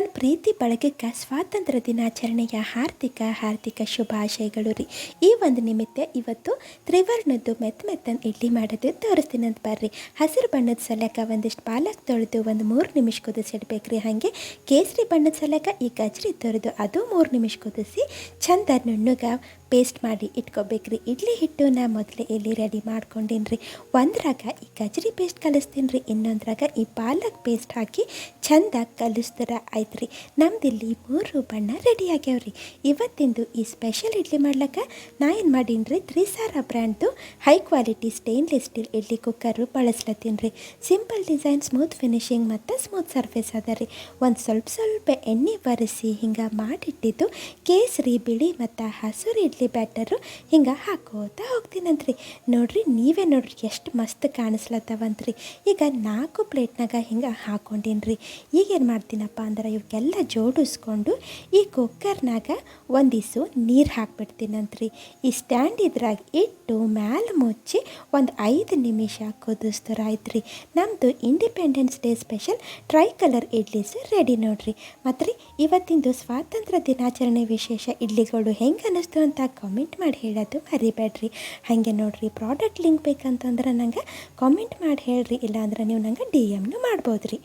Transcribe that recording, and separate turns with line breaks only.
ನನ್ನ ಪ್ರೀತಿ ಬಳಗಕ್ಕೆ ಸ್ವಾತಂತ್ರ್ಯ ದಿನಾಚರಣೆಯ ಹಾರ್ದಿಕ ಹಾರ್ದಿಕ ಶುಭಾಶಯಗಳು ರೀ. ಈ ಒಂದು ನಿಮಿತ್ತ ಇವತ್ತು ತ್ರಿವರ್ಣದ್ದು ಮೆತ್ತ ಮೆತ್ತನ ಇಡ್ಲಿ ಮಾಡೋದು ತೋರಿಸ್ತೀನಿ ಅಂತ ಬರ್ರಿ. ಹಸಿರು ಬಣ್ಣದ ಸಲಕ ಒಂದಿಷ್ಟು ಪಾಲಕ್ ತೊಳೆದು ಒಂದು ಮೂರು ನಿಮಿಷ ಕುದಿಸಿಡ್ಬೇಕು ರೀ ಹಾಗೆ ಕೇಸರಿ ಬಣ್ಣದ ಸಲಕ ಈ ಗಜ್ರಿ ತೊರೆದು ಅದು ಮೂರು ನಿಮಿಷ ಕುದಿಸಿ ಚಂದ ನುಣ್ಣಗ ಪೇಸ್ಟ್ ಮಾಡಿ ಇಟ್ಕೋಬೇಕ್ರಿ. ಇಡ್ಲಿ ಹಿಟ್ಟು ನಾ ಮೊದಲೇ ಇಲ್ಲಿ ರೆಡಿ ಮಾಡ್ಕೊಂಡಿನ್ರಿ? ಒಂದ್ರಾಗ ಈ ಗಜ್ರಿ ಪೇಸ್ಟ್ ಕಲಿಸ್ತೀನಿ ರೀ ಇನ್ನೊಂದ್ರಾಗ ಈ ಪಾಲಕ್ ಪೇಸ್ಟ್ ಹಾಕಿ ಚಂದ ಕಲಿಸ್ತಾರ ಆಯ್ತು ರೀ ನಮ್ದಿಲ್ಲಿ ಮೂರು ಬಣ್ಣ ರೆಡಿ ಆಗ್ಯಾವ್ರಿ. ಇವತ್ತಿಂದು ಈ ಸ್ಪೆಷಲ್ ಇಡ್ಲಿ ಮಾಡ್ಲಕ್ಕ ನಾ ಏನು ಮಾಡೀನಿ ರೀ Trisara ಬ್ರ್ಯಾಂಡ್ದು high quality stainless steel idli cooker ಬಳಸ್ಲತ್ತೀನಿ ರೀ ಸಿಂಪಲ್ ಡಿಸೈನ್ ಸ್ಮೂತ್ ಫಿನಿಶಿಂಗ್ ಮತ್ತು ಸ್ಮೂತ್ ಸರ್ಫೇಸ್ ಅದ ರೀ. ಒಂದು ಸ್ವಲ್ಪ ಸ್ವಲ್ಪ ಎಣ್ಣೆ ಬರೆಸಿ ಹಿಂಗೆ ಮಾಡಿಟ್ಟಿದ್ದು ಕೇಸರಿ, ಬಿಳಿ ಮತ್ತು ಹಸಿರು ಇಡ್ಲಿ ಬ್ಯಾಟರು ಹಿಂಗೆ ಹಾಕೋತಾ ಹೋಗ್ತೀನಂತ್ರಿ. ನೋಡ್ರಿ, ನೀವೇ ನೋಡ್ರಿ ಎಷ್ಟು ಮಸ್ತ್ ಕಾಣಿಸ್ಲತ್ತವಂತ್ರಿ. ಈಗ ನಾಲ್ಕು ಪ್ಲೇಟ್ನಾಗ ಹಿಂಗೆ ಹಾಕೊಂಡೀನ್ರಿ. ಈಗೇನು ಮಾಡ್ತೀನಪ್ಪ ಅಂದ್ರೆ ಇವಕ್ಕೆಲ್ಲ ಜೋಡಿಸ್ಕೊಂಡು ಈ ಕುಕ್ಕರ್ನಾಗ ಒಂದಿಸು ನೀರು ಹಾಕ್ಬಿಡ್ತೀನಂತ್ರಿ. ಈ ಸ್ಟ್ಯಾಂಡ್ ಇದ್ರಾಗ ಇಟ್ಟು ಮ್ಯಾಲೆ ಮುಚ್ಚಿ ಒಂದು ಐದು ನಿಮಿಷ ಕುದಿಸ್ತಾರ ಆಯ್ತು ರೀ ನಮ್ಮದು independence day special tricolour idlis ready ನೋಡ್ರಿ. ಮತ್ತು ಇವತ್ತಿಂದು ಸ್ವಾತಂತ್ರ್ಯ ದಿನಾಚರಣೆ ವಿಶೇಷ ಇಡ್ಲಿಗಳು ಹೆಂಗೆ ಅನ್ನಿಸ್ತು ಅಂತ ಕಾಮೆಂಟ್ ಮಾಡಿ ಹೇಳೋದು ಮರಿಬೇಡ್ರಿ. ಹಾಗೆ ನೋಡಿರಿ ಪ್ರಾಡಕ್ಟ್ ಲಿಂಕ್ ಬೇಕಂತಂದ್ರೆ ನಂಗೆ ಕಾಮೆಂಟ್ ಮಾಡಿ ಹೇಳ್ರಿ, ಇಲ್ಲಾಂದ್ರೆ ನೀವು ನಂಗೆ ಡಿ ಎಮ್ನು ಮಾಡ್ಬೋದು ರೀ